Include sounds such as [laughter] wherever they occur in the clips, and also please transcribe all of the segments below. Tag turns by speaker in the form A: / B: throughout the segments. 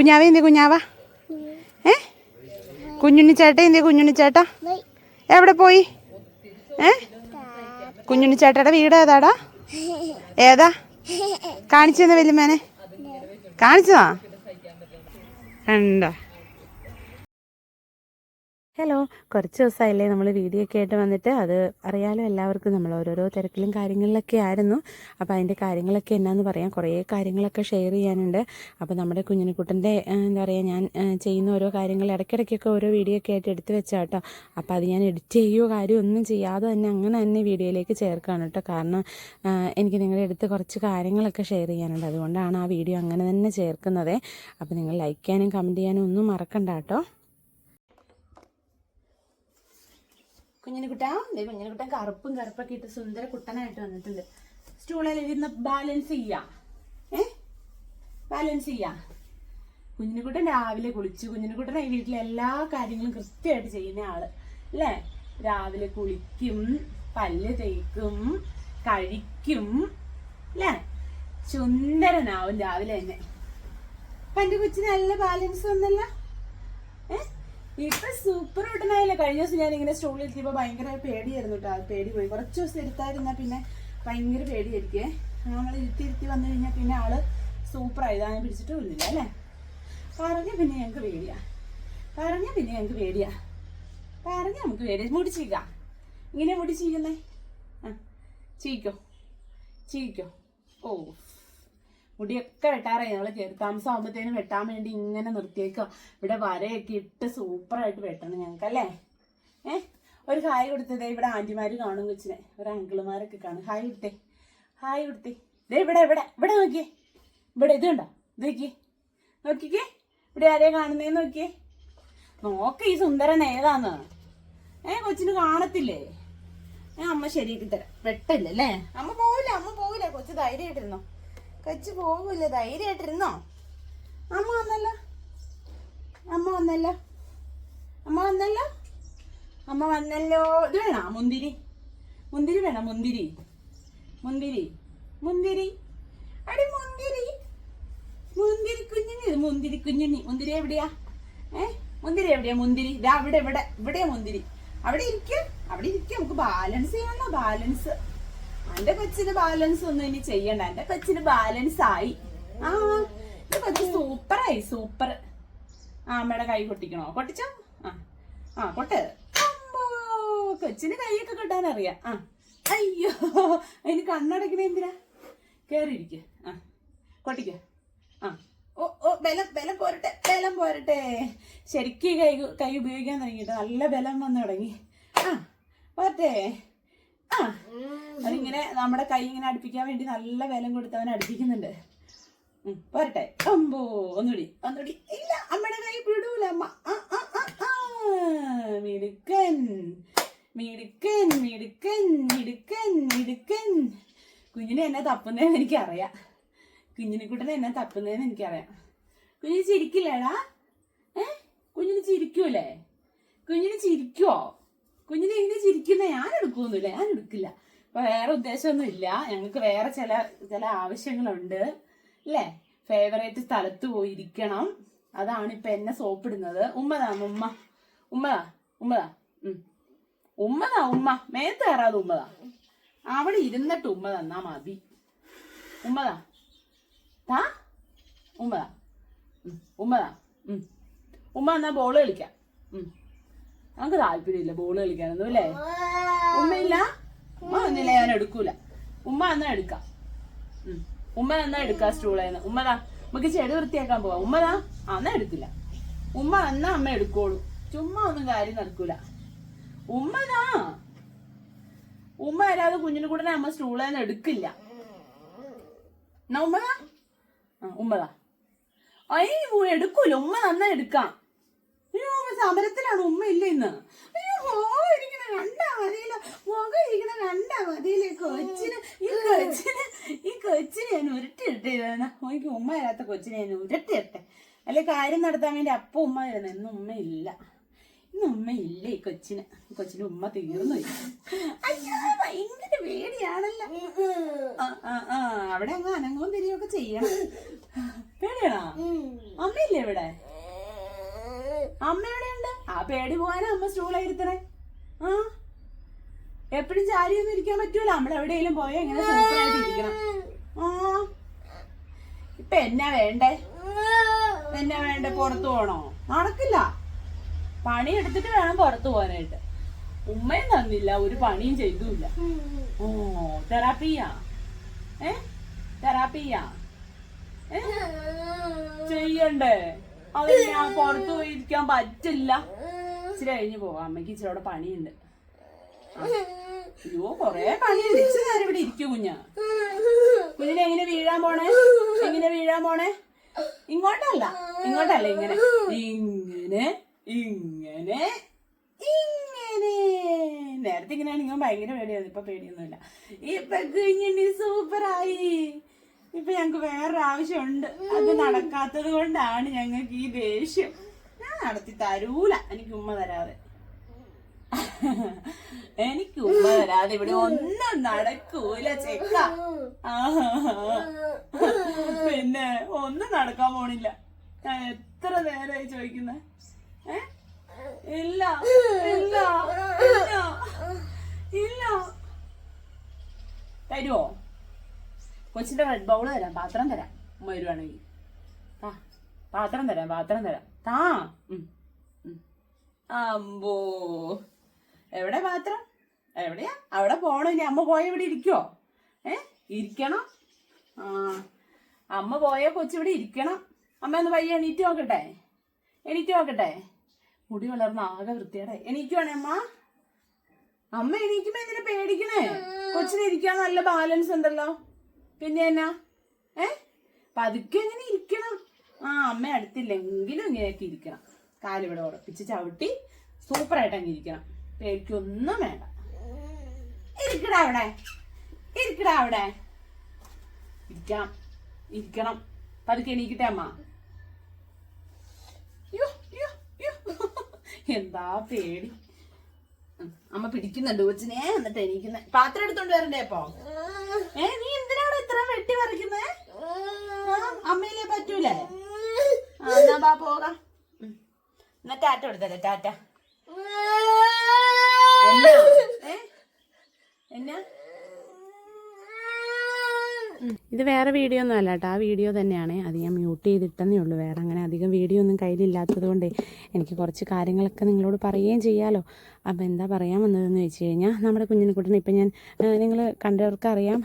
A: കുഞ്ഞാവ എന്തി കുഞ്ഞാവ? ഏ? കുഞ്ഞുണ്ണിച്ചേട്ട എന്തി കുഞ്ഞുണ്ണിച്ചേട്ട എവിടെ പോയി? ഏ? കുഞ്ഞുണ്ണിച്ചേട്ടയുടെ വീട് ഏതാടാ? ഏതാ? കാണിച്ചു തന്നെ വലിയ മേനെ കാണിച്ചതാ? കണ്ടോ? ഹലോ. കുറച്ച് ദിവസമായില്ലേ നമ്മൾ വീഡിയോ ഒക്കെ ആയിട്ട് വന്നിട്ട്. അത് അറിയാലോ എല്ലാവർക്കും നമ്മൾ ഓരോരോ തിരക്കിലും കാര്യങ്ങളിലൊക്കെ ആയിരുന്നു. അപ്പോൾ അതിന്റെ കാര്യങ്ങളൊക്കെ എന്നാന്ന് പറയാം. കുറേ കാര്യങ്ങളൊക്കെ ഷെയർ ചെയ്യാനുണ്ട്. അപ്പോൾ നമ്മുടെ കുഞ്ഞിനെക്കുട്ടന്റെ എന്താ പറയുക ഞാൻ ചെയ്യുന്ന ഓരോ കാര്യങ്ങൾ ഇടയ്ക്കിടയ്ക്കൊക്കെ ഓരോ വീഡിയോ ഒക്കെ ആയിട്ട് എടുത്ത് വെച്ചാൽ കേട്ടോ അപ്പോൾ അത് ഞാൻ എഡിറ്റ് ചെയ്യുകയോ കാര്യമൊന്നും ചെയ്യാതെ തന്നെ അങ്ങനെ തന്നെ വീഡിയോയിലേക്ക് ചേർക്കുകയാണ് കേട്ടോ കാരണം എനിക്ക് നിങ്ങളുടെ അടുത്ത് കുറച്ച് കാര്യങ്ങളൊക്കെ ഷെയർ ചെയ്യാനുണ്ട്. അതുകൊണ്ടാണ് ആ വീഡിയോ അങ്ങനെ തന്നെ ചേർക്കുന്നത്. അപ്പോൾ നിങ്ങൾ ലൈക്ക് ചെയ്യാനും കമന്റ് ചെയ്യാനും ഒന്നും മറക്കണ്ട കേട്ടോ കുഞ്ഞിനുകുട്ട ദേ കുഞ്ഞിനുകുട്ടൻ കറുപ്പും കറുപ്പൊക്കെ ഇട്ട് സുന്ദര കുട്ടനായിട്ട് വന്നിട്ടുണ്ട്. സ്റ്റൂളിൽ ഇരുന്ന് ബാലൻസ് ചെയ്യാ. ഏ? ബാലൻസ് ചെയ്യാ. കുഞ്ഞിനുകുട്ടൻ രാവിലെ കുളിച്ചു. കുഞ്ഞിനുകുട്ടൻ ഈ വീട്ടിലെ എല്ലാ കാര്യങ്ങളും കൃത്യമായിട്ട് ചെയ്യുന്ന ആൾ. അല്ലേ? രാവിലെ കുളിക്കും പല്ല് തേക്കും കഴിക്കും. അല്ലേ? സുന്ദരനാവും രാവിലെ തന്നെ. അപ്പൊ എന്റെ കൊച്ചിന് നല്ല ബാലൻസ് ഒന്നല്ല? ഏ? ഇപ്പൊ സൂപ്പർ ഉടനായില്ല കഴിഞ്ഞ ദിവസം ഞാൻ ഇങ്ങനെ സ്റ്റോളിൽ എത്തിയപ്പോ ഭയങ്കര പേടിയായിരുന്നു കേട്ടോ പേടി പോയി. കുറച്ച് ദിവസം എടുത്തായിരുന്നാ പിന്നെ ഭയങ്കര പേടിയായിരിക്കേ. നമ്മൾ ഇരുത്തി ഇരുത്തി വന്നു കഴിഞ്ഞാൽ പിന്നെ ആൾ സൂപ്പർ ആയതാണ് പിടിച്ചിട്ട് ഇല്ല അല്ലേ? പറഞ്ഞ പിന്നെ ഞങ്ങൾക്ക് പേടിയാ. പറഞ്ഞ പിന്നെ ഞങ്ങൾക്ക് പേടിയാ. പറഞ്ഞ നമുക്ക് പേടിയാ. മുടി ചീക്കാം ഇങ്ങനെ മുടി ചീക്കുന്നേ ആ ചീക്കോ? ചീക്കോ? ഓ മുടിയൊക്കെ വെട്ടാറായി ഞങ്ങൾ കയറി താമസം ആകുമ്പോഴത്തേനും വെട്ടാൻ വേണ്ടി ഇങ്ങനെ നിർത്തിയേക്കോ ഇവിടെ വരയൊക്കെ ഇട്ട് സൂപ്പറായിട്ട് വെട്ടണം ഞങ്ങൾക്ക് അല്ലേ ഏ? ഒരു ഹായ് കൊടുത്തതേ ഇവിടെ ആന്റിമാർ കാണും കൊച്ചിനെ. ഒരു അങ്കിളുമാരൊക്കെ കാണും. ഹായ് കൊടുത്തേ. ഹായ് കൊടുത്തേ. ദേ ഇവിടെ ഇവിടെ ഇവിടെ നോക്കിയേ. ഇവിടെ ഇത് കണ്ടോ? ഇത് നോക്കിയേ. നോക്കിക്കേ. ഇവിടെ ആരെയാ കാണുന്നേന്ന് നോക്കിയേ. നോക്ക് ഈ സുന്ദരൻ ഏതാന്ന്. ഏ കൊച്ചിന് കാണത്തില്ലേ? ഏ അമ്മ ശരിയാക്കി തരാം. വെട്ടല്ലേ അല്ലേ? അമ്മ പോവില്ല അമ്മ പോവില്ല. കൊച്ചു ധൈര്യമായിട്ടിരുന്നോ. കൊച്ചു പോവില്ല ധൈര്യമായിട്ടിരുന്നോ? അമ്മ വന്നല്ല? അമ്മ വന്നല്ല? അമ്മ വന്നല്ല? അമ്മ വന്നല്ലോ. ഇത് വേണോ? മുന്തിരി. മുന്തിരി വേണം? മുന്തിരി. മുന്തിരി. മുന്തിരി. അടി മുന്തിരി. മുന്തിരി കുഞ്ഞിന് മുന്തിരി കുഞ്ഞിനി മുന്തിരി എവിടെയാ? ഏ? മുന്തിരി എവിടെയാ? മുന്തിരി. ഇതാ അവിടെ ഇവിടെ. ഇവിടെയാ മുന്തിരി. അവിടെ ഇരിക്കും. അവിടെ ഇരിക്കും. നമുക്ക് ബാലൻസ് ചെയ്യണം ബാലൻസ് എന്റെ കൊച്ചിന് ബാലൻസ് ഒന്നും ഇനി ചെയ്യണ്ട. എന്റെ കൊച്ചിന് ബാലൻസ് ആയി. ആ എന്റെ കൊച്ചു സൂപ്പറായി സൂപ്പർ. ആ അമ്മയുടെ കൈ പൊട്ടിക്കണോ? പൊട്ടിച്ചോ? ആ ആ പൊട്ട്. കൊച്ചിന് കൈയൊക്കെ കിട്ടാൻ അറിയാം ആ അയ്യോ അതിന് കണ്ണടക്കണ എന്തിനാ? കേറിയിരിക്ക. ആ കൊട്ടിക്ക ആ ഓ ഓ ബലം ബലം പോരട്ടെ ബലം പോരട്ടെ. ശരിക്കും കൈ കൈ ഉപയോഗിക്കാൻ തുടങ്ങിയിട്ട് നല്ല ബലം വന്നു തുടങ്ങി. ആ പോരട്ടെ. അതിങ്ങനെ നമ്മുടെ കൈ ഇങ്ങനെ അടുപ്പിക്കാൻ വേണ്ടി നല്ല വിലം കൊടുത്ത് അവൻ അടുപ്പിക്കുന്നുണ്ട് പോരട്ടെ. അമ്പോ ഒന്നുകൂടി ഒന്നുകൂടി. ഇല്ല അമ്മയുടെ കൈ വിടൂല അമ്മ. മിടുക്കൻ മിടുക്കൻ മിടുക്കൻ മിടുക്കൻ മിടുക്കൻ. കുഞ്ഞിനെ എന്നെ തപ്പുന്നതെന്ന് എനിക്കറിയാം. കുഞ്ഞിനെ കുട്ടനെ എന്നെ തപ്പുന്നതെന്ന് എനിക്കറിയാം. കുഞ്ഞിന് ചിരിക്കില്ലേടാ? ഏ? കുഞ്ഞിന് ചിരിക്കൂലേ? കുഞ്ഞിന് ചിരിക്കുവോ? കുഞ്ഞിനെ ഇങ്ങനെ ചിരിക്കുന്ന ഞാൻ എടുക്കുമൊന്നുമില്ല ഞാൻ എടുക്കില്ല. വേറെ ഉദ്ദേശമൊന്നും ഇല്ല ഞങ്ങൾക്ക് വേറെ ചില ചില ആവശ്യങ്ങളുണ്ട്. അല്ലേ? ഫേവറേറ്റ് സ്ഥലത്ത് പോയിരിക്കണം. അതാണ് ഇപ്പൊ എന്നെ സോപ്പിടുന്നത്. ഉമ്മതാ ഉമ്മ. ഉമ്മതാ ഉമ്മതാ. ഉമ്മതാ ഉമ്മ. മേത്ത് കയറാതെ ഉമ്മതാ. അവിടെ ഇരുന്നിട്ട് ഉമ്മ തന്നാ മതി. ഉമ്മതാ. താ. ഉമ്മതാ. ഉമ്മതാ. ഉമ്മ എന്നാ ബോൾ കളിക്കാം. നമുക്ക് താല്പര്യമില്ല ബോൾ കളിക്കാനൊന്നും അല്ലേ? ഉമ്മയില്ല? ഉമ്മ ഒന്നില്ല ഞാൻ എടുക്കൂല. ഉമ്മ എന്നാ എടുക്കാം. ഉമ്മ എന്നാ എടുക്കാം സ്റ്റൂളേന്ന് ഉമ്മതാ നമുക്ക് ചെടി വൃത്തിയാക്കാൻ പോവാം. ഉമ്മതാ അന്നാ എടുക്കില്ല ഉമ്മ എന്നാ അമ്മ എടുക്കോളൂ. ചുമ്മാ ഒന്നും കാര്യം നടക്കൂല. ഉമ്മതാ ഉമ്മ അല്ലാതെ കുഞ്ഞിന് കൂടെ അമ്മ സ്റ്റൂളേന്ന് എടുക്കില്ല. എന്നാ ഉമ്മതാ ഉമ്മതാ ഐ എടുക്കൂല. ഉമ്മ നന്നാ എടുക്കാം. സമരത്തിലാണ് ഉമ്മ ഇല്ല ഇന്ന്? ഇരിക്കണ കണ്ടാ മതിയില്ല മുഖം ഇരിക്കണ കണ്ടാ മതിയില്ല ഈ കൊച്ചിന് ഈ കൊച്ചിന് ഈ കൊച്ചിനെ ഞാൻ ഉരുട്ടിയിട്ടെ എനിക്ക് ഉമ്മ ഇല്ലാത്ത കൊച്ചിനെ ഞാൻ ഉരുട്ടിയിട്ടെ. അല്ലെ കാര്യം നടത്താൻ വേണ്ടി അപ്പ ഉമ്മ വരുന്ന ഇന്ന് ഉമ്മ ഇല്ല. ഇന്ന് ഉമ്മ ഇല്ല ഈ കൊച്ചിന്. കൊച്ചിന് ഉമ്മ തീർന്നു അയ്യോ ഭയങ്കര പേടിയാണല്ലോ. അവിടെ അങ്ങ് അനങ്ങവും തിരിയൊക്കെ ചെയ്യണം. പേടിയാണോ? അമ്മയില്ലേ ഇവിടെ? അമ്മ എവിടെയുണ്ട് ആ പേടി പോകാനാ അമ്മ സ്റ്റൂളായിരുത്തണേ ആ? എപ്പോഴും ചാരിയൊന്നും ഇരിക്കാൻ പറ്റൂല. നമ്മൾ എവിടെയെങ്കിലും പോയാ ഇങ്ങനെ ഇരിക്കണം. ആ? ഇപ്പൊ എന്നാ വേണ്ടേ? എന്നാ വേണ്ടേ? പുറത്തു പോണോ? നടക്കില്ല. പണി എടുത്തിട്ട് വേണം പുറത്തു പോകാനായിട്ട്. ഉമ്മയും തന്നില്ല. ഒരു പണിയും ചെയ്തുമില്ല ഓ തെറാപ്പിയാ? ഏ? തെറാപ്പിയാ? ചെയ്യണ്ടേ? അത് ഞാൻ പുറത്തു പോയി ഇരിക്കാൻ പറ്റില്ല. ഇച്ചിരി കഴിഞ്ഞ് പോവാ. അമ്മയ്ക്ക് ഇച്ചിരി അവിടെ പണിയുണ്ട്. അയ്യോ കൊറേ പണിയുണ്ട്. ഇച്ചിരി നേരം ഇവിടെ ഇരിക്കും കുഞ്ഞ. കുഞ്ഞിനെ എങ്ങനെ വീഴാൻ പോണേ? എങ്ങനെ വീഴാൻ പോണേ? ഇങ്ങോട്ടല്ല. ഇങ്ങോട്ടല്ല ഇങ്ങനെ. ഇങ്ങനെ ഇങ്ങനെ ഇങ്ങനെ. നേരത്തെ ഇങ്ങനെയാണ് ഇങ്ങനെ ഭയങ്കര പേടിയാണ് ഇപ്പൊ പേടിയൊന്നുമില്ല. ഇപ്പൊ കുഞ്ഞിന് സൂപ്പറായി ഇപ്പൊ ഞങ്ങക്ക് വേറെ ആവശ്യമുണ്ട് അത് നടക്കാത്തത് കൊണ്ടാണ് ഞങ്ങൾക്ക് ഈ ദേഷ്യം. ഞാൻ നടത്തി തരൂല. എനിക്ക് ഉമ്മ തരാതെ. എനിക്ക് ഉമ്മ തരാതെ. ഇവിടെ ഒന്നും നടക്കൂല ചെക്ക. പിന്നെ ഒന്നും നടക്കാൻ പോണില്ല. ഞാൻ എത്ര നേരമായി ചോദിക്കുന്നേ? ഇല്ല. ഇല്ല. ഇല്ല. ഇല്ല. കൊച്ചിന്റെ റെഡ് ബൗൾ തരാം. പാത്രം തരാം. ഉമ്മ വരുവാണെങ്കിൽ. പാത്രം തരാം പാത്രം തരാം. താ. അമ്പോ. എവിടെ പാത്രം? എവിടെയാ? അവിടെ പോണോ ഇനി. അമ്മ പോയ ഇവിടെ ഇരിക്കുവോ ഏ ഇരിക്കണം. ആ അമ്മ പോയ കൊച്ചിവിടെ ഇരിക്കണം. അമ്മ ഒന്ന് പയ്യെ എണീറ്റ് നോക്കട്ടെ. എണീറ്റ് നോക്കട്ടെ. മുടി വളർന്ന ആകെ വൃത്തിയുടെ എണീക്കുവാണേ അമ്മ? അമ്മ എണീക്കുമ്പോ എന്തിനാ പേടിക്കണേ? കൊച്ചിന് ഇരിക്കാൻ നല്ല ബാലൻസ് ഉണ്ടല്ലോ. പിന്നെ എന്നാ ഏ? പതുക്കെ ഇങ്ങനെ ഇരിക്കണം. ആ അമ്മ അടുത്തില്ലെങ്കിലും ഇങ്ങനെയൊക്കെ ഇരിക്കണം. കാലിവിടെ ഉറപ്പിച്ച് ചവിട്ടി സൂപ്പറായിട്ട് അങ്ങ് ഇരിക്കണം. പേടിക്കൊന്നും വേണ്ട. ഇരിക്കടാ അവിടെ. ഇരിക്കടാ അവിടെ. ഇരിക്കണം ഇരിക്കണം. പതുക്കെ എണീക്കട്ടെ അമ്മ. യോ യോ യോ എന്താ പേടി. അമ്മ പിടിക്കുന്നുണ്ട് കൊച്ചിനെ. എന്നിട്ട് എണീക്കുന്നെ. പാത്രം എടുത്തോണ്ട് വരണ്ടേ അപ്പൊ? ഏ നീ എന്തിനാണ് ഇത്ര വെട്ടി പറിക്കുന്നേ? അമ്മയിലേ പറ്റൂലേ? എന്നാ ബാ പോകാം. എന്നാ ടാറ്റ കൊടുത്തല്ലേ ടാറ്റ. എന്നാ? ഇത് വേറെ വീഡിയോ ഒന്നും അല്ല കേട്ടോ. ആ വീഡിയോ തന്നെയാണ്. അത് ഞാൻ മ്യൂട്ട് ചെയ്തിട്ടെന്നേ ഉള്ളൂ. വേറെ അങ്ങനെ അധികം വീഡിയോ ഒന്നും കയ്യിലില്ലാത്തത് കൊണ്ട് എനിക്ക് കുറച്ച് കാര്യങ്ങളൊക്കെ നിങ്ങളോട് പറയുകയും ചെയ്യാമല്ലോ അപ്പോൾ എന്താ പറയാൻ വന്നതെന്ന് വെച്ച് കഴിഞ്ഞാൽ നമ്മുടെ കുഞ്ഞിനെക്കുട്ടിനെ ഇപ്പം ഞാൻ നിങ്ങൾ കണ്ടവർക്കറിയാം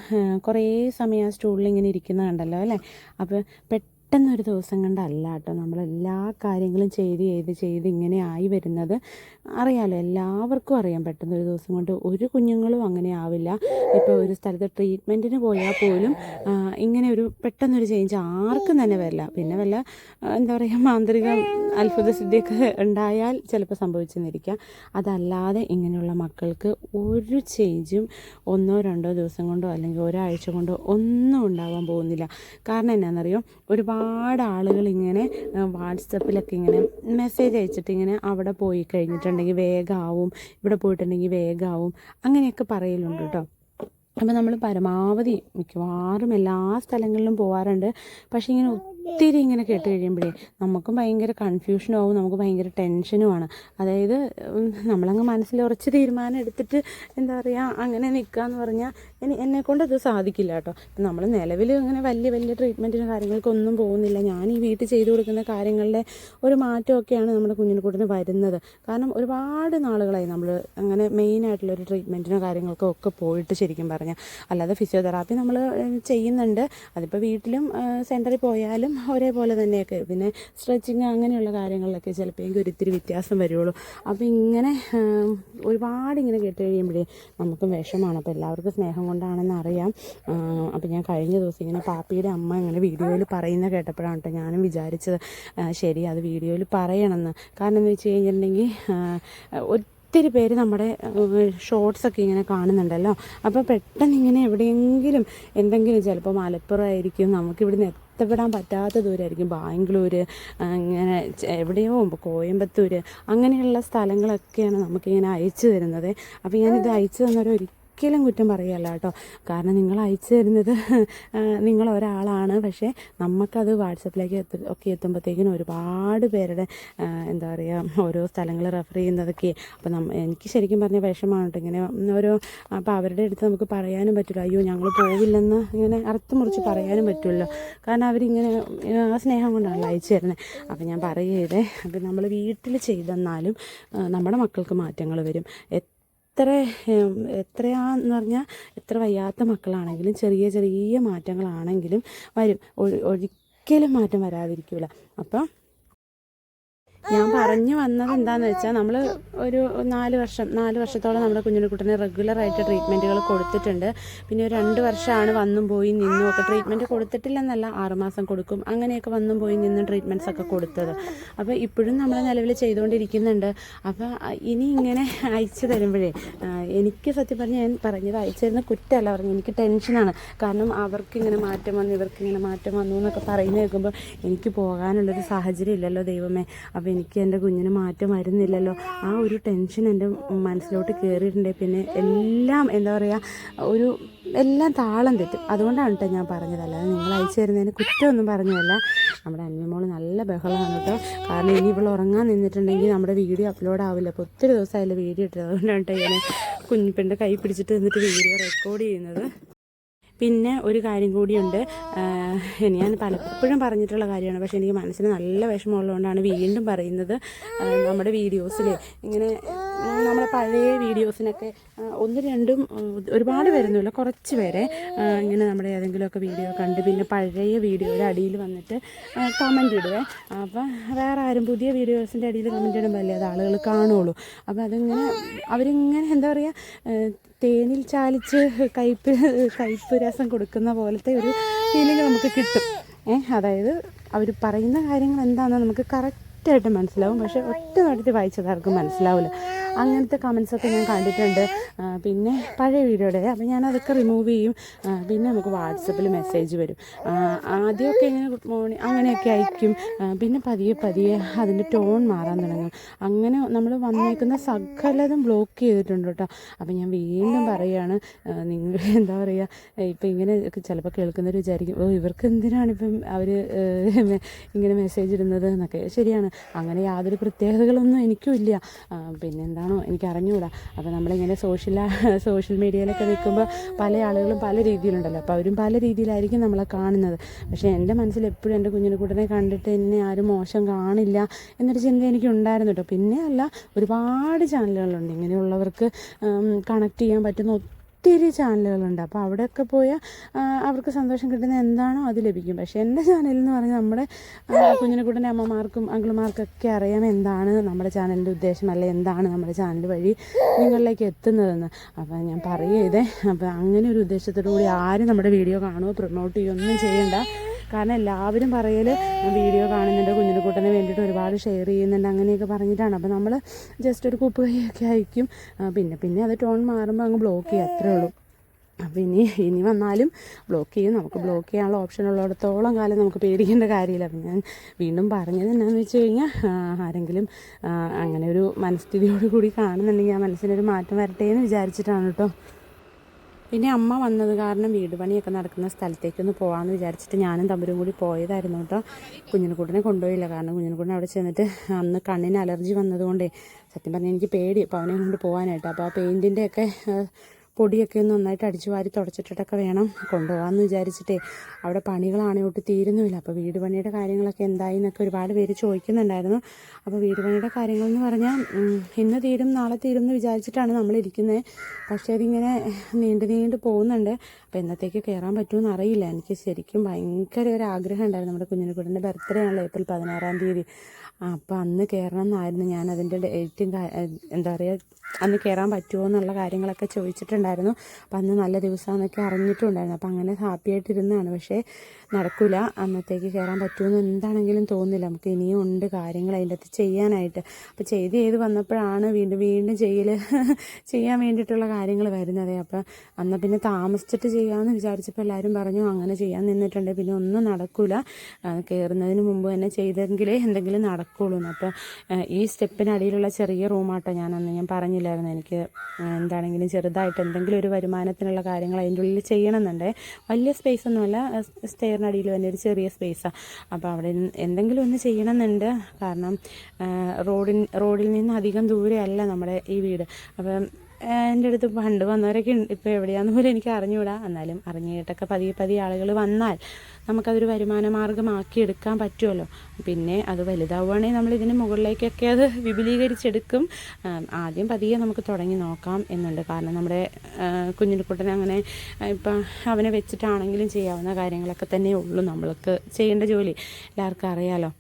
A: കുറേ സമയം ആ സ്റ്റൂളിൽ ഇങ്ങനെ ഇരിക്കുന്നത് കണ്ടല്ലോ അല്ലേ? അപ്പോൾ പെട്ടെന്നൊരു ദിവസം കൊണ്ടല്ല കേട്ടോ. നമ്മളെല്ലാ കാര്യങ്ങളും ചെയ്ത് ചെയ്ത് ചെയ്ത് ഇങ്ങനെ ആയി വരുന്നത്. അറിയാമല്ലോ എല്ലാവർക്കും അറിയാം പെട്ടെന്നൊരു ദിവസം കൊണ്ട് ഒരു കുഞ്ഞുങ്ങളും അങ്ങനെ ആവില്ല. ഇപ്പോൾ ഒരു സ്ഥലത്ത് ട്രീറ്റ്മെന്റിന് പോയാൽ പോലും ഇങ്ങനെ ഒരു പെട്ടെന്നൊരു ചേഞ്ച് ആർക്കും തന്നെ വരില്ല. പിന്നെ വല്ല എന്താ പറയുക മാന്ത്രിക അത്ഭുത സിദ്ധിയൊക്കെ ഉണ്ടായാൽ ചിലപ്പോൾ സംഭവിച്ചെന്നിരിക്കാം. അതല്ലാതെ ഇങ്ങനെയുള്ള മക്കൾക്ക് ഒരു ചേഞ്ചും ഒന്നോ രണ്ടോ ദിവസം കൊണ്ടോ അല്ലെങ്കിൽ ഒരാഴ്ച കൊണ്ടോ ഒന്നും ഉണ്ടാവാൻ പോകുന്നില്ല. കാരണം എന്നാണെന്നറിയോ ഒരുപാട് ആളുകൾ ഇങ്ങനെ വാട്സപ്പിലൊക്കെ ഇങ്ങനെ മെസ്സേജ് അയച്ചിട്ട് ഇങ്ങനെ അവിടെ പോയി കഴിഞ്ഞിട്ടുണ്ടെങ്കിൽ വേഗമാവും ഇവിടെ പോയിട്ടുണ്ടെങ്കിൽ വേഗമാവും അങ്ങനെയൊക്കെ പറയലുണ്ട് കേട്ടോ. അപ്പോൾ നമ്മൾ പരമാവധി മിക്കവാറും എല്ലാ സ്ഥലങ്ങളിലും പോകാറുണ്ട് പക്ഷേ ഇങ്ങനെ ഒത്തിരി ഇങ്ങനെ കേട്ട് കഴിയുമ്പോഴേ നമുക്കും ഭയങ്കര കൺഫ്യൂഷനും ആവും നമുക്ക് ഭയങ്കര ടെൻഷനുമാണ് അതായത് നമ്മളങ്ങ് മനസ്സിൽ ഉറച്ച് തീരുമാനം എടുത്തിട്ട് എന്താ പറയുക അങ്ങനെ നിൽക്കുക എന്ന് പറഞ്ഞാൽ എന്നെ കൊണ്ട് അത് സാധിക്കില്ല കേട്ടോ. നമ്മൾ നിലവിൽ ഇങ്ങനെ വലിയ വലിയ ട്രീറ്റ്മെന്റിനും കാര്യങ്ങൾക്കൊന്നും പോകുന്നില്ല. ഞാൻ ഈ വീട്ടിൽ ചെയ്തു കൊടുക്കുന്ന കാര്യങ്ങളുടെ ഒരു മാറ്റമൊക്കെയാണ് നമ്മുടെ കുഞ്ഞിനെ കൂട്ടിന് വരുന്നത്. കാരണം ഒരുപാട് നാളുകളായി നമ്മൾ അങ്ങനെ മെയിനായിട്ടുള്ള ഒരു ട്രീറ്റ്മെന്റിനോ കാര്യങ്ങൾക്കോ ഒക്കെ പോയിട്ട് ശരിക്കും പറഞ്ഞാൽ അല്ലാതെ ഫിസിയോതെറാപ്പി നമ്മൾ ചെയ്യുന്നുണ്ട്. അതിപ്പോൾ വീട്ടിലും സെന്ററിൽ പോയാലും ഒരേപോലെ തന്നെയൊക്കെ. പിന്നെ സ്ട്രെച്ചിങ് അങ്ങനെയുള്ള കാര്യങ്ങളിലൊക്കെ ചിലപ്പോൾ ഒരിത്തിരി വ്യത്യാസം വരുള്ളൂ അപ്പോൾ ഇങ്ങനെ ഒരുപാട് ഇങ്ങനെ കേട്ട് കഴിയുമ്പോഴേ നമുക്കും വിഷമാണ്. അപ്പോൾ എല്ലാവർക്കും സ്നേഹം കൊണ്ടാണെന്ന് അറിയാം അപ്പോൾ ഞാൻ കഴിഞ്ഞ ദിവസം ഇങ്ങനെ പാപ്പിയുടെ അമ്മ ഇങ്ങനെ വീഡിയോയിൽ പറയുന്ന കേട്ടപ്പോഴാണ് കേട്ടോ ഞാനും വിചാരിച്ചത് ശരി അത് വീഡിയോയിൽ പറയണമെന്ന്. കാരണം എന്ന് വെച്ച് കഴിഞ്ഞിട്ടുണ്ടെങ്കിൽ ഒത്തിരി പേര് നമ്മുടെ ഷോർട്സൊക്കെ ഇങ്ങനെ കാണുന്നുണ്ടല്ലോ. അപ്പോൾ പെട്ടെന്ന് ഇങ്ങനെ എവിടെയെങ്കിലും എന്തെങ്കിലും ചിലപ്പോൾ മലപ്പുറം ആയിരിക്കും നമുക്കിവിടുന്ന് എത്തപ്പെടാൻ പറ്റാത്ത ദൂരമായിരിക്കും ബാംഗ്ലൂർ അങ്ങനെ എവിടെയോ കോയമ്പത്തൂർ അങ്ങനെയുള്ള സ്ഥലങ്ങളൊക്കെയാണ് നമുക്കിങ്ങനെ അയച്ചു തരുന്നത്. അപ്പോൾ ഞാനിത് അയച്ചു തന്നവർ ഒരിക്കലും കുറ്റം പറയുകയല്ല കേട്ടോ. കാരണം നിങ്ങൾ അയച്ചു തരുന്നത് നിങ്ങൾ ഒരാളാണ്. പക്ഷേ നമുക്കത് വാട്സപ്പിലേക്ക് എത്തി ഒക്കെ എത്തുമ്പോഴത്തേക്കിനും ഒരുപാട് പേരുടെ എന്താ പറയുക ഓരോ സ്ഥലങ്ങൾ റെഫർ ചെയ്യുന്നതൊക്കെ. അപ്പോൾ നമ്മ എനിക്ക് ശരിക്കും പറഞ്ഞ വിഷമാണ് കേട്ടോ ഇങ്ങനെ ഓരോ അപ്പോൾ അവരുടെ അടുത്ത് നമുക്ക് പറയാനും പറ്റില്ല. അയ്യോ ഞങ്ങൾ പോവില്ലെന്ന് ഇങ്ങനെ അർത്ഥം മുറിച്ച് പറയാനും പറ്റുമല്ലോ. കാരണം അവരിങ്ങനെ ആ സ്നേഹം കൊണ്ടാണല്ലോ അയച്ചു തരുന്നത് അപ്പോൾ ഞാൻ പറയുകയതേ അപ്പം നമ്മൾ വീട്ടിൽ ചെയ്തെന്നാലും നമ്മുടെ മക്കൾക്ക് മാറ്റങ്ങൾ വരും. എത്ര എത്രയാന്ന് പറഞ്ഞാൽ എത്ര വയ്യാത്ത മക്കളാണെങ്കിലും ചെറിയ ചെറിയ മാറ്റങ്ങളാണെങ്കിലും വരും. ഒഴി- ഒരിക്കലും മാറ്റം വരാതിരിക്കില്ല അപ്പം ഞാൻ പറഞ്ഞു വന്നത് എന്താണെന്ന് വെച്ചാൽ നമ്മൾ ഒരു നാല് വർഷം നാല് വർഷത്തോളം നമ്മുടെ കുഞ്ഞിനെക്കുട്ടനെ റെഗുലറായിട്ട് ട്രീറ്റ്മെന്റുകൾ കൊടുത്തിട്ടുണ്ട്. പിന്നെ ഒരു രണ്ട് വർഷമാണ് വന്നും പോയി നിന്നും ഒക്കെ ട്രീറ്റ്മെന്റ് കൊടുത്തിട്ടില്ലെന്നല്ല ആറുമാസം കൊടുക്കും. അങ്ങനെയൊക്കെ വന്നും പോയി നിന്നും ട്രീറ്റ്മെന്റ്സ് ഒക്കെ കൊടുത്തത്. അപ്പോൾ ഇപ്പോഴും നമ്മൾ നിലവിൽ ചെയ്തുകൊണ്ടിരിക്കുന്നുണ്ട് അപ്പോൾ ഇനി ഇങ്ങനെ അയച്ചു തരുമ്പോഴേ എനിക്ക് സത്യം പറഞ്ഞാൽ ഞാൻ പറഞ്ഞത് അയച്ചു തരുന്ന കുറ്റമല്ല പറഞ്ഞു എനിക്ക് ടെൻഷനാണ് കാരണം അവർക്കിങ്ങനെ മാറ്റം വന്നു ഇവർക്കിങ്ങനെ മാറ്റം വന്നു എന്നൊക്കെ പറയുന്നത് കേൾക്കുമ്പോൾ എനിക്ക് പോകാനുള്ളൊരു സാഹചര്യം ഇല്ലല്ലോ ദൈവമേ. അപ്പോൾ എനിക്ക് എന്റെ കുഞ്ഞിന് മാറ്റം വരുന്നില്ലല്ലോ. ആ ഒരു ടെൻഷൻ എന്റെ മനസ്സിലോട്ട് കയറിയിട്ടുണ്ട് പിന്നെ എല്ലാം എന്താ പറയുക ഒരു എല്ലാം താളം തെറ്റും. അതുകൊണ്ടാണ് കേട്ടോ ഞാൻ പറഞ്ഞത്. അല്ലാതെ നിങ്ങൾ അയച്ചു തരുന്നതിന് കുറ്റമൊന്നും പറഞ്ഞതല്ല. നമ്മുടെ അന്യമോൾ നല്ല ബഹളമാണ് കേട്ടോ. കാരണം ഇനി ഇപ്പോൾ ഉറങ്ങാൻ നിന്നിട്ടുണ്ടെങ്കിൽ നമ്മുടെ വീഡിയോ അപ്ലോഡ് ആവില്ല. അപ്പോൾ ഒത്തിരി ദിവസമായില്ല വീഡിയോ ഇട്ടത്. അതുകൊണ്ടാണ് കേട്ടോ ഞാൻ കുഞ്ഞിപ്പിന്റെ കൈ പിടിച്ചിട്ട് നിന്നിട്ട് വീഡിയോ റെക്കോർഡ് ചെയ്യുന്നത്. പിന്നെ ഒരു കാര്യം കൂടിയുണ്ട്. ഞാൻ പലപ്പോഴും പറഞ്ഞിട്ടുള്ള കാര്യമാണ്. പക്ഷേ എനിക്ക് മനസ്സിന് നല്ല വിഷമമുള്ളതുകൊണ്ടാണ് വീണ്ടും പറയുന്നത്. നമ്മുടെ വീഡിയോസിൽ ഇങ്ങനെ നമ്മുടെ പഴയ വീഡിയോസിനൊക്കെ ഒന്ന് രണ്ടും ഒരുപാട് വരുന്നില്ല കുറച്ച് പേരെ ഇങ്ങനെ നമ്മുടെ ഏതെങ്കിലുമൊക്കെ വീഡിയോ കണ്ട് പിന്നെ പഴയ വീഡിയോയുടെ അടിയിൽ വന്നിട്ട് കമന്റ് ഇടുക അപ്പം വേറെ ആരും പുതിയ വീഡിയോസിന്റെ അടിയിൽ കമന്റ് ഇടുമ്പോഴല്ലേ അത് ആളുകൾ കാണുള്ളൂ. അപ്പോൾ അതിങ്ങനെ അവരിങ്ങനെ എന്താ പറയുക തേനിൽ ചാലിച്ച് കയ്പ് കയ്പ് രസം കൊടുക്കുന്ന പോലത്തെ ഒരു ഫീലിംഗ് നമുക്ക് കിട്ടും. ഏ അതായത് അവർ പറയുന്ന കാര്യങ്ങൾ എന്താണെന്ന് നമുക്ക് കറക്റ്റായിട്ട് മനസ്സിലാവും. പക്ഷേ ഒറ്റ നടത്തി വായിച്ചത് ആർക്കും മനസ്സിലാവില്ല. അങ്ങനത്തെ കമൻസൊക്കെ ഞാൻ കണ്ടിട്ടുണ്ട്. പിന്നെ പഴയ വീഡിയോയുടെ അപ്പോൾ ഞാൻ അതൊക്കെ റിമൂവ് ചെയ്യും. പിന്നെ നമുക്ക് വാട്സപ്പിൽ മെസ്സേജ് വരും. ആദ്യമൊക്കെ ഇങ്ങനെ ഗുഡ് മോർണിംഗ് അങ്ങനെയൊക്കെ അയക്കും പിന്നെ പതിയെ പതിയെ അതിന്റെ ടോൺ മാറാൻ തുടങ്ങും. അങ്ങനെ നമ്മൾ വന്നേക്കുന്ന സകലതും ബ്ലോക്ക് ചെയ്തിട്ടുണ്ട് കേട്ടോ. അപ്പോൾ ഞാൻ വീണ്ടും പറയുകയാണ് നിങ്ങൾ എന്താ പറയുക ഇപ്പം ഇങ്ങനെ ചിലപ്പോൾ കേൾക്കുന്നവർ വിചാരിക്കും ഓ ഇവർക്ക് എന്തിനാണ് ഇപ്പം അവർ ഇങ്ങനെ മെസ്സേജ് ഇടുന്നത്? എന്നൊക്കെ. ശരിയാണ്. അങ്ങനെ യാതൊരു പ്രത്യേകതകളൊന്നും എനിക്കും ഇല്ല. ആ, പിന്നെന്താണോ എനിക്ക് അറിഞ്ഞുകൂടാ അപ്പോൾ നമ്മളിങ്ങനെ സോഷ്യൽ സോഷ്യൽ മീഡിയയിലൊക്കെ നിൽക്കുമ്പോൾ പല ആളുകളും പല രീതിയിലുണ്ടല്ലോ. അപ്പോൾ അവരും പല രീതിയിലായിരിക്കും നമ്മളെ കാണുന്നത്. പക്ഷേ എന്റെ മനസ്സിൽ എപ്പോഴും എന്റെ കുഞ്ഞിനെ കൂട്ടനെ കണ്ടിട്ട് എന്നെ ആരും മോശം കാണില്ല എന്നൊരു ചിന്ത എനിക്ക് ഉണ്ടായിരുന്നു കേട്ടോ. പിന്നെ അല്ല ഒരുപാട് ചാനലുകളുണ്ട്. ഇങ്ങനെയുള്ളവർക്ക് കണക്ട് ചെയ്യാൻ പറ്റുന്ന ഒത്തിരി ചാനലുകളുണ്ട്. അപ്പോൾ അവിടെയൊക്കെ പോയാൽ അവർക്ക് സന്തോഷം കിട്ടുന്ന എന്താണോ അത് ലഭിക്കും. പക്ഷേ എന്റെ ചാനൽ എന്ന് പറഞ്ഞാൽ നമ്മുടെ കുഞ്ഞിനെ കുഞ്ഞിനെക്കുട്ടന്റെ അമ്മമാർക്കും അങ്കിളുമാർക്കൊക്കെ അറിയാം എന്താണ് നമ്മുടെ ചാനലിന്റെ ഉദ്ദേശം അല്ലെ എന്താണ് നമ്മുടെ ചാനൽ വഴി നിങ്ങളിലേക്ക് എത്തുന്നതെന്ന്. അപ്പോൾ ഞാൻ പറയുകയതേ അപ്പോൾ അങ്ങനെ ഒരു ഉദ്ദേശത്തോടു കൂടി ആരും നമ്മുടെ വീഡിയോ കാണുമോ പ്രൊമോട്ട് ചെയ്യുകയൊന്നും ചെയ്യണ്ട. കാരണം എല്ലാവരും പറയൽ വീഡിയോ കാണുന്നുണ്ട് കുഞ്ഞിനെക്കുട്ടനെ വേണ്ടിയിട്ട് ഒരുപാട് ഷെയർ ചെയ്യുന്നുണ്ട് അങ്ങനെയൊക്കെ പറഞ്ഞിട്ടാണ്. അപ്പോൾ നമ്മൾ ജസ്റ്റ് ഒരു കുപ്പ് കൈയൊക്കെ അയക്കും പിന്നെ പിന്നെ അത് ടോൺ മാറുമ്പോൾ അങ്ങ് ബ്ലോക്ക് ചെയ്യുക അത്രേ ഉള്ളൂ. അപ്പോൾ ഇനി ഇനി വന്നാലും ബ്ലോക്ക് ചെയ്യും. നമുക്ക് ബ്ലോക്ക് ചെയ്യാനുള്ള ഓപ്ഷൻ ഉള്ളിടത്തോളം കാലം നമുക്ക് പേടിക്കേണ്ട കാര്യമില്ല. അപ്പം ഞാൻ വീണ്ടും പറഞ്ഞത് എന്നാന്ന് വെച്ച് കഴിഞ്ഞാൽ ആരെങ്കിലും അങ്ങനെ ഒരു മനസ്ഥിതിയോട് കൂടി കാണുന്നുണ്ടെങ്കിൽ ആ മനസ്സിനൊരു മാറ്റം വരട്ടെ എന്ന് വിചാരിച്ചിട്ടാണ് കേട്ടോ പിന്നെ അമ്മ വന്നത് കാരണം വീട് പണിയൊക്കെ നടക്കുന്ന സ്ഥലത്തേക്കൊന്ന് പോകാമെന്ന് വിചാരിച്ചിട്ട് ഞാനും തമ്പരും കൂടി പോയതായിരുന്നു കേട്ടോ. കുഞ്ഞിനെക്കൂട്ടിനെ കൊണ്ടുപോയില്ല. കാരണം കുഞ്ഞിനെക്കൂട്ടിനെ അവിടെ ചെന്നിട്ട് അന്ന് കണ്ണിന് അലർജി വന്നതുകൊണ്ടേ സത്യം പറഞ്ഞാൽ എനിക്ക് പേടി. അപ്പോൾ അവനെ കൊണ്ട് പോകാനായിട്ട് അപ്പോൾ ആ പെയിന്റിന്റെയൊക്കെ പൊടിയൊക്കെ ഒന്ന് നന്നായിട്ട് അടിച്ചു വാരി തുടച്ചിട്ടിട്ടൊക്കെ വേണം കൊണ്ടുപോകാമെന്ന് വിചാരിച്ചിട്ടേ. അവിടെ പണികളാണെങ്കിൽ ഒട്ട് തീരുന്നുമില്ല. അപ്പോൾ വീട് പണിയുടെ കാര്യങ്ങളൊക്കെ എന്തായി എന്നൊക്കെ ഒരുപാട് പേര് ചോദിക്കുന്നുണ്ടായിരുന്നു. അപ്പോൾ വീട് പണിയുടെ കാര്യങ്ങളെന്ന് പറഞ്ഞാൽ ഇന്ന് തീരും നാളെ തീരും എന്ന് വിചാരിച്ചിട്ടാണ് നമ്മളിരിക്കുന്നത് പക്ഷേ അതിങ്ങനെ നീണ്ടു നീണ്ടു പോകുന്നുണ്ട്. അപ്പോൾ എന്നത്തേക്ക് കയറാൻ പറ്റുമെന്ന് അറിയില്ല. എനിക്ക് ശരിക്കും ഭയങ്കര ഒരു ആഗ്രഹം ഉണ്ടായിരുന്നു. നമ്മുടെ കുഞ്ഞിനെക്കുട്ടിന്റെ ബർത്ത്ഡേ ആണല്ലോ ഏപ്രിൽ പതിനാറാം തീയതി. അപ്പോൾ അന്ന് കയറണം എന്നായിരുന്നു ഞാൻ അതിന്റെ ഡേറ്റും എന്താ പറയുക അന്ന് കയറാൻ പറ്റുമോ എന്നുള്ള കാര്യങ്ങളൊക്കെ ചോദിച്ചിട്ടുണ്ടായിരുന്നു. അപ്പം അന്ന് നല്ല ദിവസമാണെന്നൊക്കെ അറിഞ്ഞിട്ടുണ്ടായിരുന്നു. അപ്പം അങ്ങനെ ഹാപ്പി ആയിട്ടിരുന്നതാണ്. പക്ഷേ നടക്കില്ല അന്നത്തേക്ക് കയറാൻ പറ്റുമെന്ന് എന്താണെങ്കിലും തോന്നില്ല. നമുക്ക് ഇനിയും ഉണ്ട് കാര്യങ്ങൾ അതിന്റെ അകത്ത് ചെയ്യാനായിട്ട്. അപ്പോൾ ചെയ്ത് ചെയ്ത് വന്നപ്പോഴാണ് വീണ്ടും വീണ്ടും ചെയ്യൽ [laughs] ചെയ്യാൻ വേണ്ടിയിട്ടുള്ള കാര്യങ്ങൾ വരുന്നത്. അപ്പോൾ അന്ന് പിന്നെ താമസിച്ചിട്ട് ചെയ്യാമെന്ന് വിചാരിച്ചപ്പോൾ എല്ലാവരും പറഞ്ഞു അങ്ങനെ ചെയ്യാൻ നിന്നിട്ടുണ്ട്. പിന്നെ ഒന്നും നടക്കില്ല കയറുന്നതിന് മുമ്പ് തന്നെ ചെയ്തെങ്കിലേ എന്തെങ്കിലും നടക്കുള്ളൂ എന്ന്. അപ്പോൾ ഈ സ്റ്റെപ്പിനടിയിലുള്ള ചെറിയ റൂമാട്ടോ ഞാനന്ന് ഞാൻ പറഞ്ഞില്ലായിരുന്നു. എനിക്ക് എന്താണെങ്കിലും ചെറുതായിട്ട് എന്തെങ്കിലും ഒരു വരുമാനത്തിനുള്ള കാര്യങ്ങൾ അതിന്റെ ഉള്ളിൽ ചെയ്യണമെന്നുണ്ട്. വലിയ സ്പേസ് ഒന്നുമല്ല സ്റ്റെയറിനടിയിൽ തന്നെ ഒരു ചെറിയ സ്പേസാണ് അപ്പോൾ അവിടെ എന്തെങ്കിലും ഒന്ന് ചെയ്യണമെന്നുണ്ട്. കാരണം റോഡിൻ റോഡിൽ നിന്ന് അധികം ദൂരെയല്ല നമ്മുടെ ഈ വീട്. അപ്പം എന്റെ അടുത്ത് പണ്ട് വന്നവരൊക്കെ ഇപ്പോൾ എവിടെയാന്ന് പോലും എനിക്ക് അറിഞ്ഞുകൂടാ എന്നാലും അറിഞ്ഞു കേട്ടൊക്കെ പതിയെ പതിയെ ആളുകൾ വന്നാൽ നമുക്കതൊരു വരുമാന മാർഗമാക്കി എടുക്കാൻ പറ്റുമല്ലോ. പിന്നെ അത് വലുതാവുകയാണെങ്കിൽ നമ്മൾ ഇതിന് മുകളിലേക്കൊക്കെ അത് വിപുലീകരിച്ചെടുക്കും. ആദ്യം പതിയെ നമുക്ക് തുടങ്ങി നോക്കാം എന്നുണ്ട്. കാരണം നമ്മുടെ കുഞ്ഞിനുക്കുട്ടൻ അങ്ങനെ ഇപ്പം അവനെ വെച്ചിട്ടാണെങ്കിലും ചെയ്യാവുന്ന കാര്യങ്ങളൊക്കെ തന്നെ ഉള്ളൂ നമ്മൾക്ക് ചെയ്യേണ്ട ജോലി. എല്ലാവർക്കും അറിയാലോ.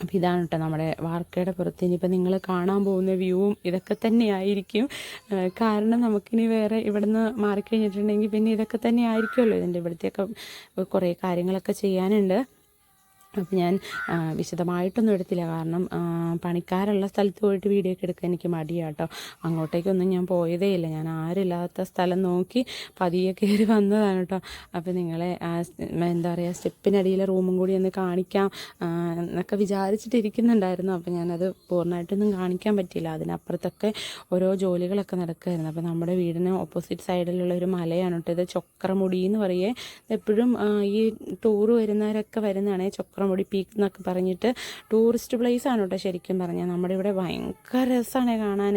A: അപ്പോൾ ഇതാണ് കേട്ടോ നമ്മുടെ വാർക്കയുടെ പുറത്ത്. ഇനിയിപ്പോൾ നിങ്ങൾ കാണാൻ പോകുന്ന വ്യൂവും ഇതൊക്കെ തന്നെയായിരിക്കും. കാരണം നമുക്കിനി വേറെ ഇവിടുന്ന് മാറിക്കഴിഞ്ഞിട്ടുണ്ടെങ്കിൽ പിന്നെ ഇതൊക്കെ തന്നെ ആയിരിക്കുമല്ലോ ഇതിന്റെ ഇവിടുത്തെയൊക്കെ കുറേ കാര്യങ്ങളൊക്കെ ചെയ്യാനുണ്ട്. അപ്പോൾ ഞാൻ വിശദമായിട്ടൊന്നും എടുത്തില്ല. കാരണം പണിക്കാരുള്ള സ്ഥലത്ത് പോയിട്ട് വീഡിയോ ഒക്കെ എടുക്കാൻ എനിക്ക് മടിയാട്ടോ. അങ്ങോട്ടേക്കൊന്നും ഞാൻ പോയതേ ഇല്ല. ഞാൻ ആരില്ലാത്ത സ്ഥലം നോക്കി പതിയെ കയറി വന്നതാണ് കേട്ടോ അപ്പോൾ നിങ്ങളെ എന്താ പറയുക സ്റ്റെപ്പിനടിയിലെ റൂമും കൂടി ഒന്ന് കാണിക്കാം എന്നൊക്കെ വിചാരിച്ചിട്ടിരിക്കുന്നുണ്ടായിരുന്നു. അപ്പോൾ ഞാനത് പൂർണമായിട്ടൊന്നും കാണിക്കാൻ പറ്റിയില്ല. അതിനപ്പുറത്തൊക്കെ ഓരോ ജോലികളൊക്കെ നടക്കുമായിരുന്നു അപ്പോൾ നമ്മുടെ വീടിന് ഓപ്പോസിറ്റ് സൈഡിലുള്ള ഒരു മലയാണ് കേട്ടോ ഇത് ചൊക്രമുടി എന്ന് പറയേ. എപ്പോഴും ഈ ടൂർ വരുന്നവരൊക്കെ വരുന്നതാണ് ചൊക്രമുടി പീക്ക് എന്നൊക്കെ പറഞ്ഞിട്ട് ടൂറിസ്റ്റ് പ്ലേസ് ആണ് കേട്ടോ ശരിക്കും പറഞ്ഞാൽ നമ്മുടെ ഇവിടെ ഭയങ്കര രസമാണ് കാണാൻ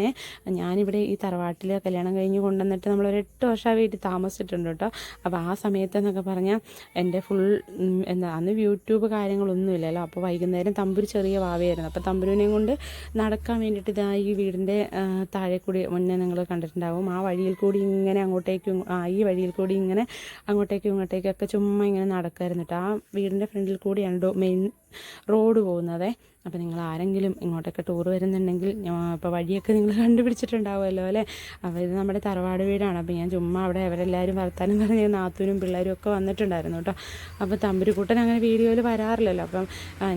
A: ഞാനിവിടെ ഈ തറവാട്ടിൽ കല്യാണം കഴിഞ്ഞ് കൊണ്ടുവന്നിട്ട് നമ്മളൊരു എട്ട് വർഷം വീട്ടിൽ താമസിച്ചിട്ടുണ്ട് കേട്ടോ. അപ്പോൾ ആ സമയത്ത് എന്നൊക്കെ പറഞ്ഞാൽ എന്റെ ഫുൾ എന്താ അന്ന് യൂട്യൂബ് കാര്യങ്ങളൊന്നും ഇല്ലല്ലോ. അപ്പോൾ വൈകുന്നേരം തമ്പുരു ചെറിയ വാവയായിരുന്നു. അപ്പോൾ തമ്പുരുവിനെയും കൊണ്ട് നടക്കാൻ വേണ്ടിയിട്ട് ഇതാ ഈ വീടിന്റെ താഴെ കൂടി മുന്നേ നിങ്ങൾ കണ്ടിട്ടുണ്ടാവും. ആ വഴിയിൽ കൂടി ഇങ്ങനെ അങ്ങോട്ടേക്കും ആ ഈ വഴിയിൽ കൂടി ഇങ്ങനെ അങ്ങോട്ടേക്കും ഇങ്ങോട്ടേക്കും ഒക്കെ ചുമ്മാ ഇങ്ങനെ നടക്കായിരുന്നു കേട്ടോ. ആ വീടിന്റെ ഫ്രണ്ടിൽ കൂടിയാണ് മെയിൻ റോഡ് പോകുന്നത്. അപ്പോൾ നിങ്ങൾ ആരെങ്കിലും ഇങ്ങോട്ടൊക്കെ ടൂർ വരുന്നുണ്ടെങ്കിൽ ഇപ്പോൾ വഴിയൊക്കെ നിങ്ങൾ കണ്ടുപിടിച്ചിട്ടുണ്ടാവുമല്ലോ അല്ലേ? അപ്പോൾ ഇത് നമ്മുടെ തറവാട് വീടാണ്. അപ്പോൾ ഞാൻ ചുമ്മാ അവിടെ അവരെല്ലാവരും വർത്താനം പറഞ്ഞ് നാത്തൂനും പിള്ളേരും ഒക്കെ വന്നിട്ടുണ്ടായിരുന്നു കേട്ടോ. അപ്പോൾ തമ്പുരുക്കൂട്ടൻ അങ്ങനെ വീഡിയോയിൽ വരാറില്ലല്ലോ. അപ്പം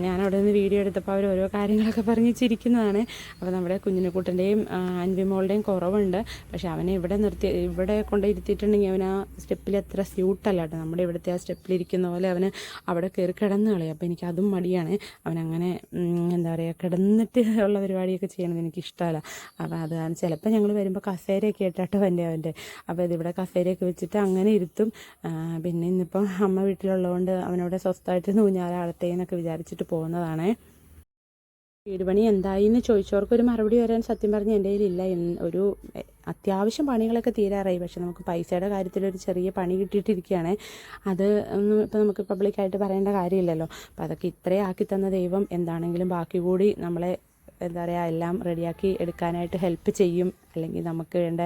A: ഞാൻ അവിടെ നിന്ന് വീഡിയോ എടുത്തപ്പോൾ അവർ ഓരോ കാര്യങ്ങളൊക്കെ പറഞ്ഞ് ചിരിക്കുന്നതാണ്. അപ്പോൾ നമ്മുടെ കുഞ്ഞിനെക്കുട്ടന്റെയും അൻവിമോളുടെയും കുറവുണ്ട്. പക്ഷേ അവനെ ഇവിടെ നിർത്തി ഇവിടെ കൊണ്ട് ഇരുത്തിയിട്ടുണ്ടെങ്കിൽ അവൻ ആ സ്റ്റെപ്പിൽ എത്ര സ്യൂട്ടല്ല കേട്ടോ. നമ്മുടെ ഇവിടുത്തെ ആ സ്റ്റെപ്പിലിരിക്കുന്ന പോലെ അവന് അവിടെ കയറി കിടന്നു കളയും. അപ്പോൾ എനിക്ക് അതും മടിയാണ്. അവനങ്ങനെ എന്താ പറയുക കിടന്നിട്ട് [laughs] ഉള്ള പരിപാടിയൊക്കെ ചെയ്യണത് എനിക്ക് ഇഷ്ടമല്ല അപ്പോൾ അത് കാരണം ചിലപ്പോൾ ഞങ്ങൾ വരുമ്പോൾ കസേരയൊക്കെ ഇട്ടിട്ട് അവന്റെ അവന്റെ. അപ്പോൾ ഇതിവിടെ കസേരയൊക്കെ വെച്ചിട്ട് അങ്ങനെ ഇരുത്തും. പിന്നെ ഇന്നിപ്പം അമ്മ വീട്ടിലുള്ളതുകൊണ്ട് അവനവിടെ സ്വസ്ഥമായിട്ട് നൂഞ്ഞാലാളത്തേന്നൊക്കെ വിചാരിച്ചിട്ട് പോകുന്നതാണേ. വീട് പണി എന്തായി എന്ന് ചോദിച്ചവർക്ക് ഒരു മറുപടി വരാൻ സത്യം പറഞ്ഞ് എന്റെ കയ്യിലില്ല ഒരു അത്യാവശ്യം പണികളൊക്കെ തീരാറായി. പക്ഷെ നമുക്ക് പൈസയുടെ കാര്യത്തിലൊരു ചെറിയ പണി കിട്ടിയിട്ടിരിക്കുകയാണ്. അത് ഒന്നും ഇപ്പോൾ നമുക്ക് പബ്ലിക്കായിട്ട് പറയേണ്ട കാര്യമില്ലല്ലോ. അപ്പോൾ അതൊക്കെ ഇത്രയും ആക്കി തന്ന ദൈവം. എന്താണെങ്കിലും ബാക്കി കൂടി നമ്മളെ എന്താ പറയുക എല്ലാം റെഡിയാക്കി എടുക്കാനായിട്ട് ഹെൽപ്പ് ചെയ്യും അല്ലെങ്കിൽ നമുക്ക് വേണ്ട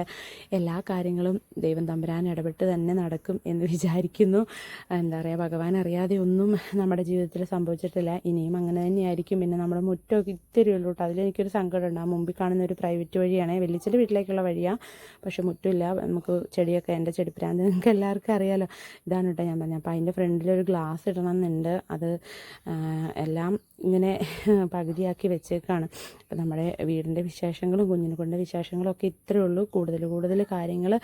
A: എല്ലാ കാര്യങ്ങളും ദൈവം തമ്പുരാൻ ഇടപെട്ട് തന്നെ നടക്കും എന്ന് വിചാരിക്കുന്നു. എന്താ പറയുക ഭഗവാൻ അറിയാതെ ഒന്നും നമ്മുടെ ജീവിതത്തിൽ സംഭവിച്ചിട്ടില്ല. ഇനിയും അങ്ങനെ തന്നെയായിരിക്കും. പിന്നെ നമ്മുടെ മുറ്റമൊക്കെ ഇത്തിരി ഉള്ളൂ കേട്ടോ. അതിലെനിക്കൊരു സങ്കടമുണ്ട്. ആ മുമ്പിൽ കാണുന്ന ഒരു പ്രൈവറ്റ് വഴിയാണ്. വെള്ളിച്ചിന്റെ വീട്ടിലേക്കുള്ള വഴിയാണ് പക്ഷേ മുറ്റമില്ല. നമുക്ക് ചെടിയൊക്കെ എന്റെ ചെടിപ്രാന്ത് നിങ്ങൾക്ക് എല്ലാവർക്കും അറിയാലോ. ഇതാണ് കേട്ടോ ഞാൻ പറഞ്ഞത്. അപ്പോൾ അതിന്റെ ഫ്രണ്ടിൽ ഒരു ഗ്ലാസ് ഇടണം എന്നുണ്ട് അത് എല്ലാം ഇങ്ങനെ പകുതിയാക്കി വെച്ചേക്കാണ്. അപ്പോൾ നമ്മുടെ വീടിന്റെ വിശേഷങ്ങളും കുഞ്ഞിനെ കൊണ്ട് വിശേഷങ്ങളും ഒക്കെ ഇത്രയേ ഉള്ളൂ. കൂടുതൽ കൂടുതൽ കാര്യങ്ങൾ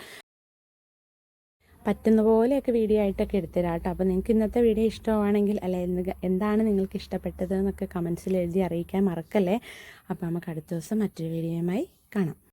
A: പറ്റുന്ന പോലെയൊക്കെ വീഡിയോ ആയിട്ടൊക്കെ എടുത്തരാം കേട്ടോ. അപ്പോൾ നിങ്ങൾക്ക് ഇന്നത്തെ വീഡിയോ ഇഷ്ടമാണെങ്കിൽ അല്ല എന്ത് എന്താണ് നിങ്ങൾക്ക് ഇഷ്ടപ്പെട്ടതെന്നൊക്കെ കമൻസിൽ എഴുതി അറിയിക്കാൻ മറക്കല്ലേ. അപ്പോൾ നമുക്ക് അടുത്ത ദിവസം മറ്റൊരു വീഡിയോയുമായി കാണാം.